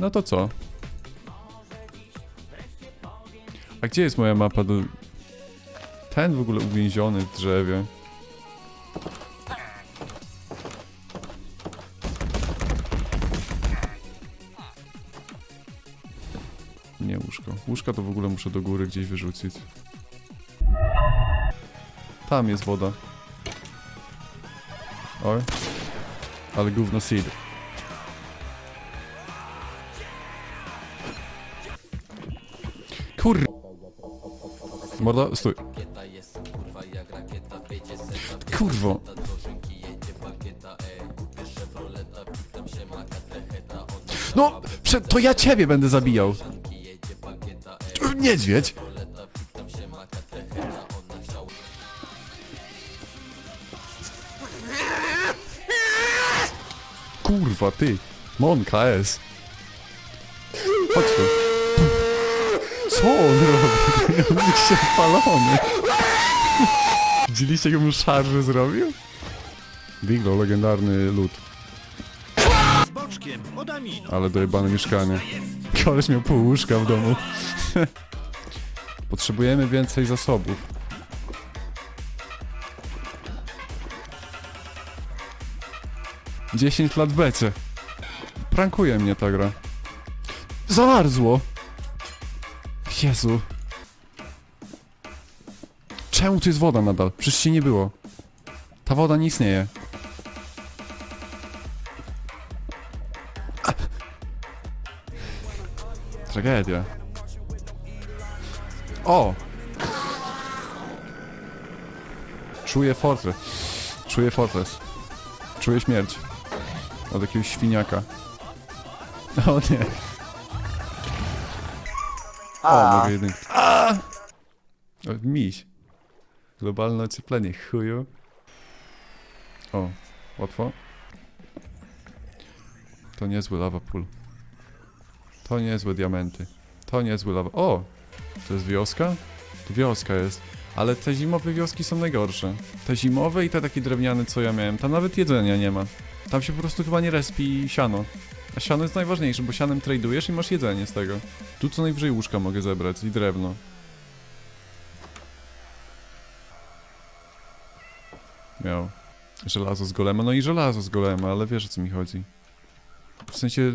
No to co? A gdzie jest moja mapa do... Ten w ogóle uwięziony w drzewie. Nie łóżko. Łóżka to w ogóle muszę do góry gdzieś wyrzucić. Tam jest woda. Oj. Ale gówno seed. Morda, stój. Kurwo. No, to ja ciebie będę zabijał. Niedźwiedź. Kurwa, ty. Mon KS. Chodź tu. Co on robi? Jest się palony. Widzieliście, jak mu szarże zrobił? Diglo, legendarny lud. Z boczkiem, od amino. Ale dojebane mieszkanie. Koleś miał pół łóżka w domu. Potrzebujemy więcej zasobów. Dziesięć lat w becie. Prankuje mnie ta gra. Zamarzło! Jezu. Czemu tu jest woda nadal? Przecież się nie było. Ta woda nie istnieje. Tragedia. O! Czuję fortress. Czuję fortress. Czuję śmierć. Od jakiegoś świniaka. O nie. O, mogę jedynkę. A! O, miś. Globalne ocieplenie, chuju. O, łatwo. To niezły lava pool. To niezłe diamenty. To niezły lawa. O! To jest wioska? To wioska jest. Ale te zimowe wioski są najgorsze. Te zimowe i te takie drewniane, co ja miałem. Tam nawet jedzenia nie ma. Tam się po prostu chyba nie respi siano. A siano jest najważniejsze, bo sianem tradujesz i masz jedzenie z tego. Tu co najwyżej łóżka mogę zebrać i drewno. Miał. Żelazo z golema. No i żelazo z golema, ale wiesz o co mi chodzi. W sensie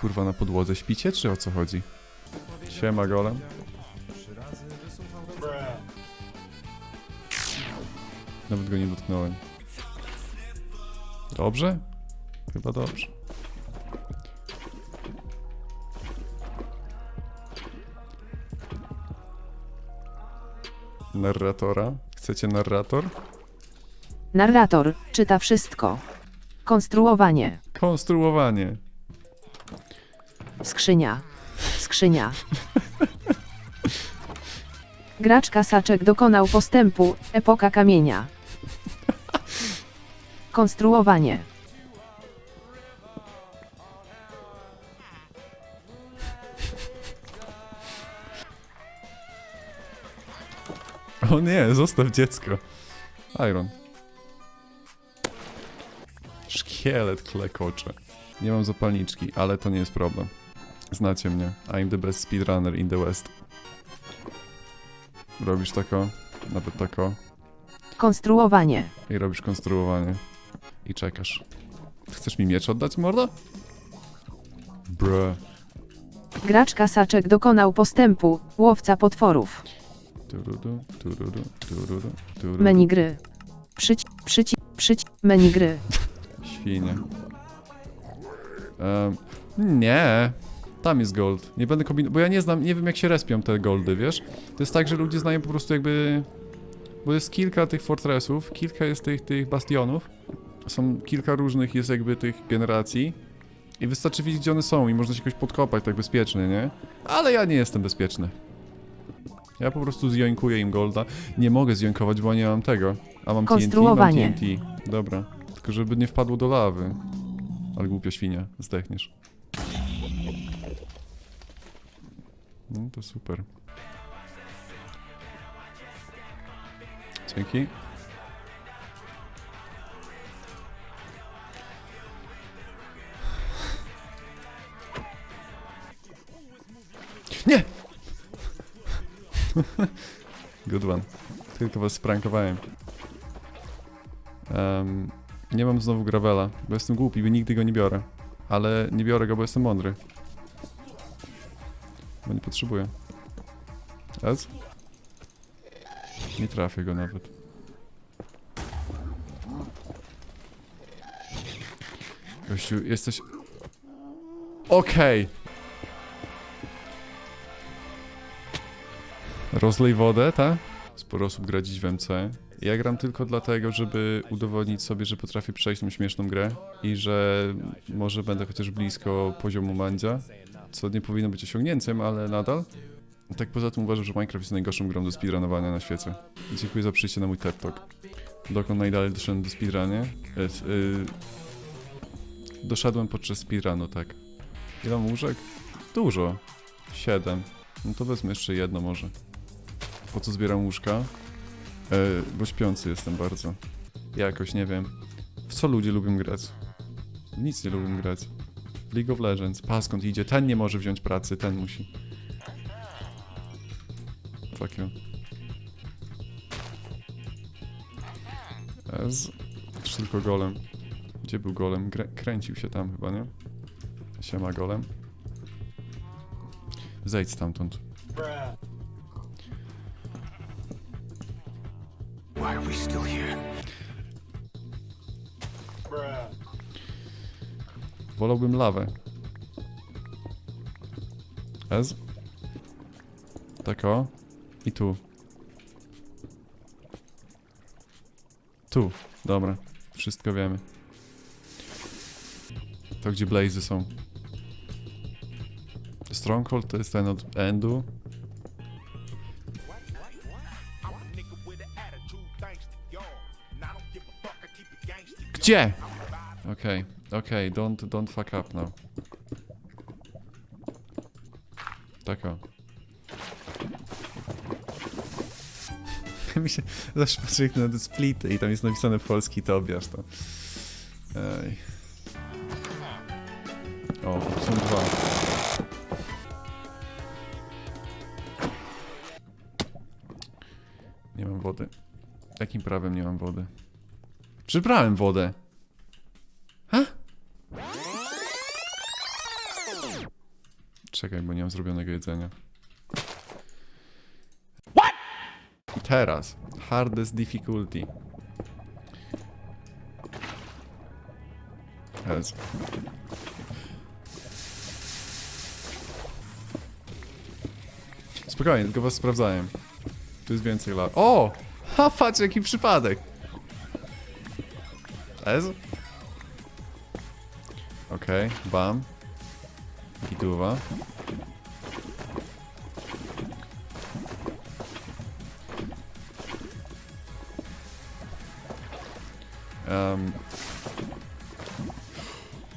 kurwa na podłodze śpicie, czy o co chodzi? Siema golem. Nawet go nie dotknąłem. Dobrze? Chyba dobrze. Narratora? Chcecie narrator? Narrator czyta wszystko. Konstruowanie. Konstruowanie. Skrzynia. Skrzynia. Gracz kasaczek dokonał postępu. Epoka kamienia. Konstruowanie. O nie, zostaw dziecko. Iron. Szkielet klekocze. Nie mam zapalniczki, ale to nie jest problem. Znacie mnie. I'm the best speedrunner in the West. Robisz tako, nawet tako Konstruowanie. i robisz konstruowanie. I czekasz. Chcesz mi miecz oddać, mordo? Bruh. Gracz kasaczek dokonał postępu. Łowca potworów. Menu gry. Przyci, przyci, przyci, menu gry. Świnie. Em, nie. Tam jest gold. Nie będę kombinował, bo ja nie znam, nie wiem jak się respią te goldy, wiesz? To jest tak, że ludzie znają po prostu jakby... Bo jest kilka tych fortressów, kilka jest tych, tych bastionów. Są kilka różnych jest jakby tych generacji. I wystarczy wiedzieć gdzie one są i można się jakoś podkopać tak bezpiecznie, nie? Ale ja nie jestem bezpieczny. Ja po prostu zjoinkuję im golda. Nie mogę zjoinkować, bo nie mam tego. A mam TNT, mam TNT. Dobra. Tylko żeby nie wpadło do lawy. Ale głupia świnia, zdechniesz. No to super. Dzięki. Nie! Good one. Tylko was sprankowałem. Em, nie mam znowu gravela, bo jestem głupi, bo nigdy go nie biorę. Ale nie biorę go, bo jestem mądry. Bo nie potrzebuję. Ez? Nie trafię go nawet. Gościu, jesteś... Okej! Rozlej wodę, tak? Sporo osób gra dziś w MC. Ja gram tylko dlatego, żeby udowodnić sobie, że potrafię przejść tą śmieszną grę i że może będę chociaż blisko poziomu Mandzia, co nie powinno być osiągnięciem, ale nadal. Tak poza tym uważam, że Minecraft jest najgorszą grą do speedrunowania na świecie. Dziękuję za przyjście na mój TED Talk. Dokąd najdalej doszedłem do speedrunie? E, y, doszedłem podczas speedrunu, tak. Ile mam łóżek? Dużo. Siedem. No to wezmę jeszcze jedno może. Po co zbieram łóżka? E, bo śpiący jestem bardzo. Jakoś, nie wiem. W co ludzie lubią grać? W Nic nie lubią grać. League of Legends. Pa, skąd idzie? Ten nie może wziąć pracy, ten musi. Fuck you. Ez. Czy tylko golem? Gdzie był golem? Kręcił się tam chyba, nie? Siema golem. Zejdź stamtąd. Why are we still here? Wolałbym lawę. Ez. Tak o. I tu. Tu. Dobra. Wszystko wiemy. To gdzie blazy są. Stronghold to jest ten od endu. Gdzie? Okej, okej, don't, don't fuck up now. Tak o. Mi się zawsze patrzę jak na te splity i tam jest napisane polski Tobiasz to. Ej. O, są dwa. Nie mam wody. Jakim prawem nie mam wody? Przybrałem wodę. Ha? Czekaj, bo nie mam zrobionego jedzenia. I teraz. Hardest difficulty. Jezu. Spokojnie, tylko was sprawdzałem. Tu jest więcej lat. O! Ha, patrz jaki przypadek. Ez? Okej, bam. Gituwa. Um,